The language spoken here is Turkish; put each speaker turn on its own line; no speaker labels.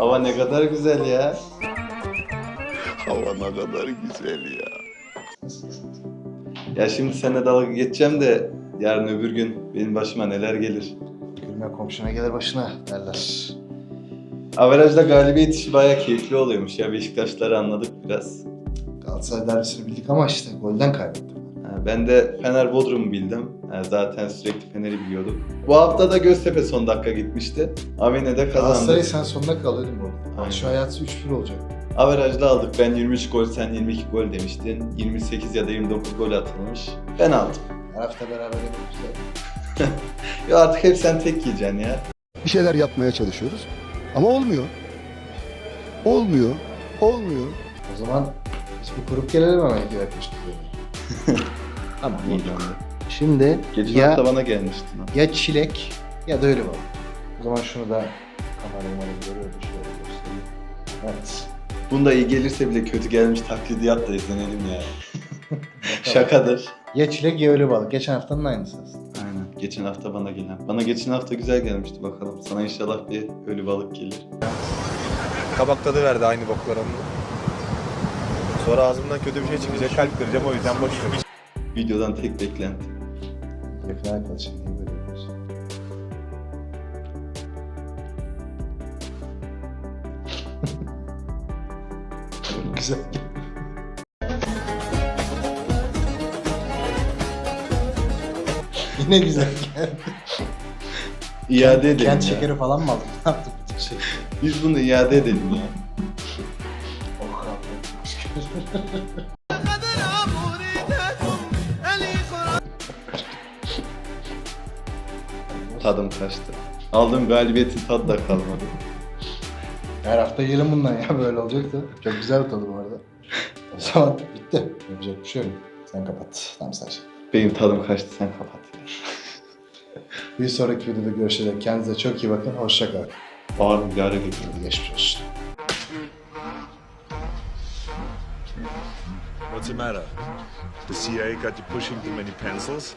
ne kadar güzel ya.
Hava ne kadar güzel ya.
Ya şimdi seninle dalga geçeceğim de yarın öbür gün benim başıma neler gelir.
Gülme komşuna gelir başına derler.
Averajda galibiyet işi bayağı keyifli oluyormuş ya. Beşiktaşları anladık biraz.
Galatasaray derbisini bildik ama işte golden kaybettim.
Ha, Ben de Fener Bodrum'u bildim. Ha, Zaten sürekli Fener'i biliyorduk. Bu hafta da Göztepe son dakika gitmişti. Avene de
Galatasaray
kazandı.
sen sonuna kalıyordun bu arada.
Aynen.
Şu hayatı 3-1 olacak.
Averajda aldık. Ben 23 gol, sen 22 gol demiştin. 28 ya da 29 gol atılmış. Ben aldım.
Her hafta beraber yapıyoruz.
Ya artık hep sen tek yiyeceksin ya.
Bir şeyler yapmaya çalışıyoruz ama olmuyor. Olmuyor. Olmuyor.
O zaman biz bir kurup gelelim hemen iki dakika. Tamam.
İyi
Şimdi
Geçen
ya,
hafta bana gelmiştin.
ya çilek ya da ölü balık. O zaman şunu da kamerayı bana görüyor da şöyle göstereyim. Evet.
Bunda iyi gelirse bile kötü gelmiş taklidi yap da izlenelim ya. Şakadır.
Ya çilek ya ölü balık. Geçen haftanın aynısı aslında.
Aynen. Geçen hafta bana gelen. Bana geçen hafta güzel gelmişti bakalım. Sana inşallah bir ölü balık gelir.
Kabak tadı verdi aynı boklara. Sonra ağzımdan kötü bir şey çıkacak kalp kıracağım o yüzden boş ver.
Videodan tek beklenti.
Yakın arkadaşım niye böyle yapıyorsun? Güzel. Yine güzel geldi.
İade edelim
Kent
ya.
şekeri falan mı aldın? Ne yaptın bütün şey?
Biz bunu iade edelim ya.
Oh Rabbim.
Tadım kaçtı. Aldığım galibiyetin tadı da kalmadı.
Her hafta yiyelim bundan ya böyle olacaktı. Çok güzel bir tadı bu arada. O zaman bitti. Yapacak bir şey yok. Sen kapat. Tamam sen şey.
Benim tadım kaçtı sen kapat.
Bir sonraki videoda görüşürüz. Kendinize çok iyi bakın. Hoşça kalın.
Bağırma bir ara
geçmiş olsun.
What's the matter? The CIA got you pushing too many pencils?